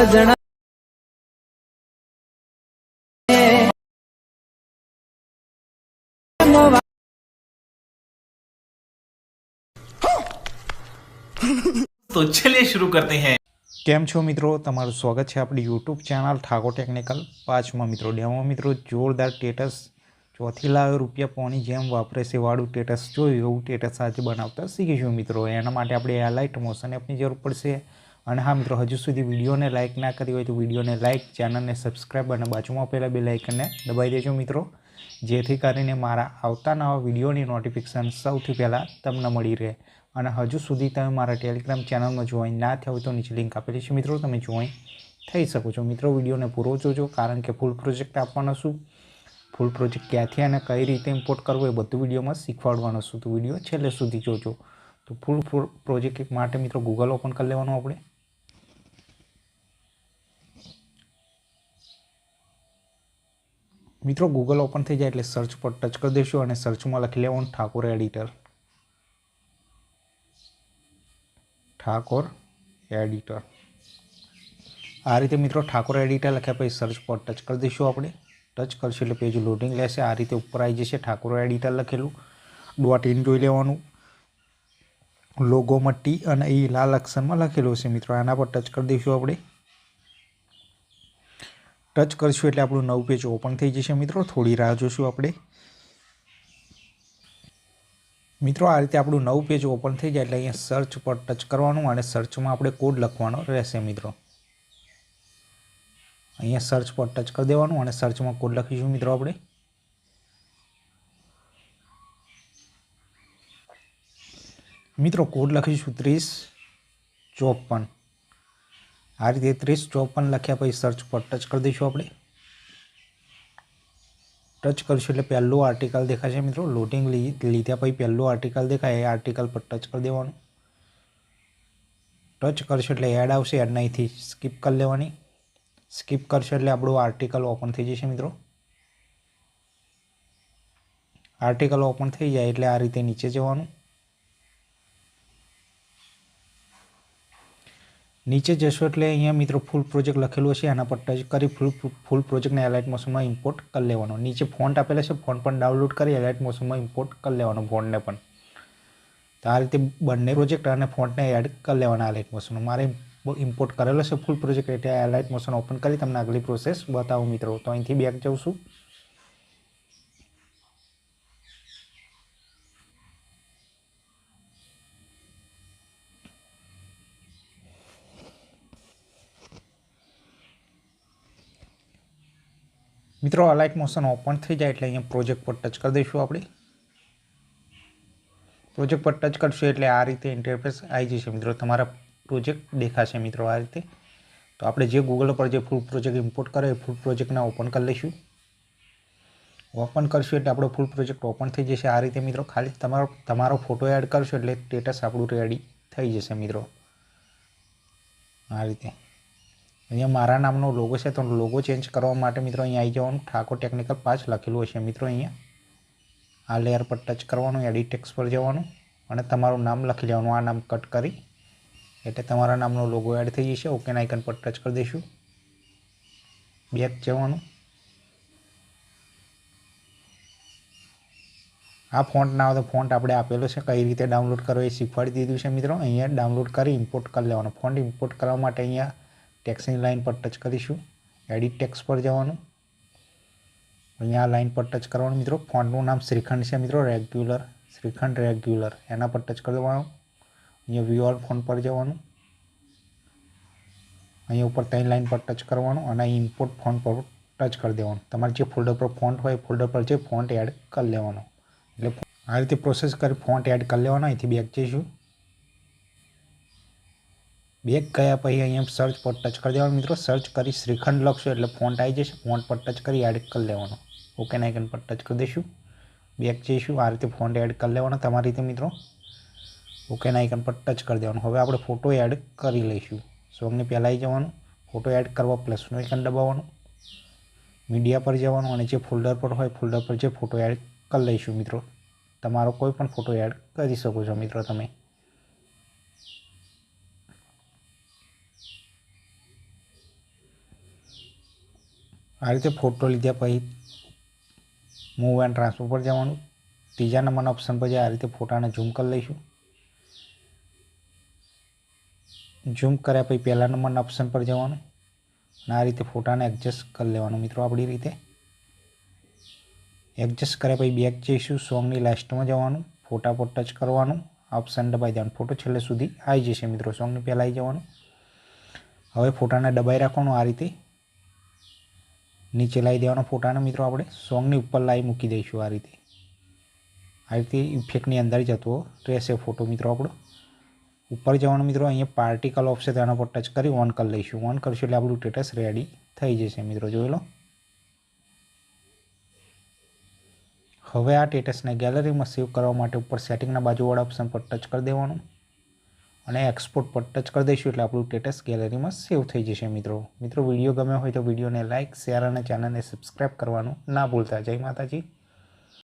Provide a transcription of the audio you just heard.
તો ચલે શરૂ કરતે હૈ. કેમ છો મિત્રો? તમારું સ્વાગત છે આપણી યુટ્યુબ ચેનલ ઠાકોર ટેકનિકલ પાંચમા મિત્રો, ડેમો મિત્રો, જોરદાર ટેટસ ચોથી લાખ રૂપિયા પોની જેમ વાપરે છે વાળું ટેટસ જોયું, એવું ટેટસ આજે બનાવતા શીખીશું મિત્રો. એના માટે આપણે એલાઇટ મોશન એપની જરૂર પડશે. અને હા મિત્રો, હજુ સુધી વિડીયોને લાઇક ના કરી હોય તો વિડીયોને લાઇક ચેનલને સબસ્ક્રાઈબ અને બાજુમાં પહેલાં બે લાઇકનને દબાવી દેજો મિત્રો. જેથી કરીને મારા આવતા નવા વિડીયોની નોટિફિકેશન સૌથી પહેલાં તમને મળી રહે. અને હજુ સુધી તમે મારા ટેલિગ્રામ ચેનલમાં જોઈન ના થયા હોય તો નીચે લિંક આપેલી છે મિત્રો, તમે જોઈન થઈ શકો છો. મિત્રો, વિડીયોને પૂરો જોજો, કારણ કે ફૂલ પ્રોજેક્ટ આપવાનો છું. ફૂલ પ્રોજેક્ટ ક્યાંથી અને કઈ રીતે ઇમ્પોર્ટ કરવો એ બધું વિડીયોમાં શીખવાડવાનો છું. તો વીડિયો છેલ્લે સુધી જોજો. તો ફૂલ પ્રોજેક્ટ માટે મિત્રો ગૂગલ ઓપન કરી લેવાનું આપણે. મિત્રો ગૂગલ ઓપન થઈ જાય એટલે સર્ચ પર ટચ કરી દઈશું અને સર્ચમાં લખી લેવાનું ઠાકોર એડિટર ઠાકોર એડિટર આ રીતે મિત્રો ઠાકોર એડિટર લખ્યા પછી સર્ચ પર ટચ કરી દઈશું આપણે. ટચ કરશું એટલે પેજ લોડિંગ લેશે. આ રીતે ઉપર આવી જશે ઠાકોર એડિટર લખેલું. ડોટ ઇન જોઈ લેવાનું. લોગોમાં ટી અને એ લાલ અક્ષરમાં લખેલું છે મિત્રો. આના પર ટચ કરી દઈશું આપણે. ટચ કરશું એટલે આપણું નવું પેજ ઓપન થઈ જશે મિત્રો. થોડી રાહ જોશું આપણે. મિત્રો, આ રીતે આપણું નવું પેજ ઓપન થઈ જાય એટલે અહીંયા સર્ચ પર ટચ કરવાનું અને સર્ચમાં આપણે કોડ લખવાનો રહેશે મિત્રો. અહીંયા સર્ચ પર ટચ કરી દેવાનું અને સર્ચમાં કોડ લખીશું મિત્રો આપણે. મિત્રો કોડ લખીશું ત્રીસ ચોપન. આ રીતે ત્રીસ ચોપન લખ્યા પછી સર્ચ પર ટચ કરી દઈશું આપણે. ટચ કરશું એટલે પહેલું આર્ટિકલ દેખાશે મિત્રો. લોડિંગ લીધા પછી પહેલું આર્ટિકલ દેખાય. એ આર્ટિકલ પર ટચ કરી દેવાનું. ટચ કરશો એટલે એડ આવશે. એડ અહીંથી સ્કીપ કરી લેવાની. સ્કીપ કરશો એટલે આપણું આર્ટિકલ ઓપન થઈ જશે મિત્રો. આર્ટિકલ ઓપન થઈ જાય એટલે આ રીતે નીચે જવાનું. નીચે જશો એટલે અહીંયા મિત્રો ફૂલ પ્રોજેક્ટ લખેલું હશે એના પર ટચ કરી ફૂલ ફૂલ પ્રોજેક્ટને એલાઇટ મોશનમાં ઇમ્પોર્ટ કરી લેવાનો. નીચે ફોન્ટ આપેલા છે ફોન પણ ડાઉનલોડ કરી એલાઇટ મોશનમાં ઇમ્પોર્ટ કરી લેવાનો ફોનને પણ. તો આ રીતે બંને પ્રોજેક્ટ અને ફોન્ટને એડ કરી લેવાના એલાઇટ મોશનમાં મારે ઇમ્પોર્ટ કરેલો છે ફૂલ પ્રોજેક્ટ એટલે એલાઇટ મોશન ઓપન કરી, તમને આગલી પ્રોસેસ બતાવું મિત્રો. તો અહીંથી બેક જાઉં છું. મિત્રો અલાઇટ મોશન ઓપન થઈ જાય એટલે અહીંયા પ્રોજેક્ટ પર ટચ કરી દઈશું આપણે. પ્રોજેક્ટ પર ટચ કરશું એટલે આ રીતે ઇન્ટરફેસ આવી જશે મિત્રો. તમારા પ્રોજેક્ટ દેખાશે મિત્રો આ રીતે. તો આપણે જે ગૂગલ પર જે ફૂલ પ્રોજેક્ટ ઇમ્પોર્ટ કરે એ ફૂલ પ્રોજેક્ટને ઓપન કરી લઈશું. ઓપન કરશું એટલે આપણો ફૂલ પ્રોજેક્ટ ઓપન થઈ જશે આ રીતે મિત્રો. ખાલી તમારો તમારો ફોટો એડ કરશો એટલે સ્ટેટસ આપણું રેડી થઈ જશે મિત્રો. આ રીતે. અહીંયા મારા નામનો લોગો છે, તો લોગો ચેન્જ કરવા માટે મિત્રો અહીંયા આવી જવાનું. ઠાકોર ટેકનિકલ પાંચ લખેલું હશે મિત્રો અહીંયા. આ લેયર પર ટચ કરવાનું એડિટ ટેક્સ પર જવાનું અને તમારું નામ લખી લેવાનું, આ નામ કટ કરી. એટલે તમારા નામનો લોગો એડ થઈ જશે. ઓકે આઇકન પર ટચ કરી દઈશું. બેક જવાનું. આ ફોન્ટ ના તો ફોન્ટ આપણે આપેલો છે. કઈ રીતે ડાઉનલોડ કરવો એ શીખવાડી દીધું છે મિત્રો. અહીંયા ડાઉનલોડ કરી ઇમ્પોર્ટ કરી લેવાનો. ફોન્ટ ઇમ્પોર્ટ કરવા માટે અહીંયા ટેક્સની લાઇન પર ટચ કરીશું. એડિટ ટેક્સ પર જવાનું. અહીંયા લાઇન પર ટચ કરવાનું મિત્રો. ફોન્ટનું નામ શ્રીખંડ છે મિત્રો, રેગ્યુલર, શ્રીખંડ રેગ્યુલર. એના પર ટચ કરી દેવાનું. અહીંયા વ્યૂ ફોન પર જવાનું. અહીંયા ઉપર ત્રણ લાઇન પર ટચ કરવાનું અને અહીં ઇમ્પોર્ટ ફોન પર ટચ કરી દેવાનું. તમારે જે ફોલ્ડર પર ફોન્ટ હોય ફોલ્ડર પર જે ફોન્ટ એડ કરી લેવાનો. એટલે આ રીતે પ્રોસેસ કરી ફોન્ટ એડ કરી લેવાનો. અહીંથી બેક જઈશું. બેક ગયા પછી અહીંયા સર્ચ પર ટચ કરી દેવાનું. મિત્રો સર્ચ કરી શ્રીખંડ લખશો એટલે ફોન્ટ આવી જશે. ફોન્ટ પર ટચ કરી એડ કરી લેવાનો. ઓકે આઇકન પર ટચ કરી દઈશું. બેક જઈશું આ રીતે ફોન્ટ એડ કરી લેવાનો તમારી રીતે, મિત્રો. ઓકે આઇકન પર ટચ કરી દેવાનું. હવે આપણે ફોટો એડ કરી લઈશું. સોંગને પહેલાં આવી જવાનું. ફોટો એડ કરવા પ્લસનું આઇકન દબાવવાનું. મીડિયા પર જવાનું અને જે ફોલ્ડર પર હોય ફોલ્ડર પર જે ફોટો એડ કરી લઈશું, મિત્રો. તમારો કોઈ પણ ફોટો એડ કરી શકો છો, મિત્રો, તમે. આ રીતે ફોટો લીધા પછી મૂવ એન્ડ ટ્રાન્સફર પર જવાનું. ત્રીજા નંબરના ઓપ્શન પર આ રીતે ફોટાને ઝૂમ કરી લઈશું. ઝૂમ કર્યા પછી પહેલા નંબરના ઓપ્શન પર જવાનું અને આ રીતે ફોટાને એડજસ્ટ કરી લેવાનું મિત્રો આપણી રીતે. એડજસ્ટ કર્યા પછી બેક જઈશું સોંગની લાસ્ટમાં જવાનું ફોટા પર ટચ કરવાનું ઓપ્શન દબાઈ દેવાનું ફોટો છેલ્લે સુધી આવી જશે મિત્રો સોંગની પહેલાં આવી જવાનું. હવે ફોટાને દબાઈ રાખવાનું આ રીતે. નીચે લાવી દેવાનો ફોટાને મિત્રો આપણે સોંગની ઉપર લાવી મૂકી દઈશું આ રીતે. આ રીતે ઇફેક્ટની અંદર જતો રહેશે ફોટો મિત્રો આપણો. ઉપર જવાનું મિત્રો અહીંયા પાર્ટિકલ ઓપ્શન તેના પર ટચ કરી ઓન કરી લઈશું. ઓન કરશું એટલે આપણું સ્ટેટસ રેડી થઈ જશે મિત્રો, જોઈ લો. હવે આ સ્ટેટસને ગેલેરીમાં સેવ કરવા માટે ઉપર સેટિંગના બાજુવાળા ઓપ્શન પર ટચ કરી દેવાનું. અને એક્સપોર્ટ પર ટચ કરી દઈશું એટલે આપણું સ્ટેટસ ગેલેરીમાં સેવ થઈ જશે મિત્રો. મિત્રો વીડિયો ગમ્યો હોય તો વિડીયોને લાઇક શેર અને ચેનલને સબસ્ક્રાઈબ કરવાનું ના ભૂલતા. જય માતાજી.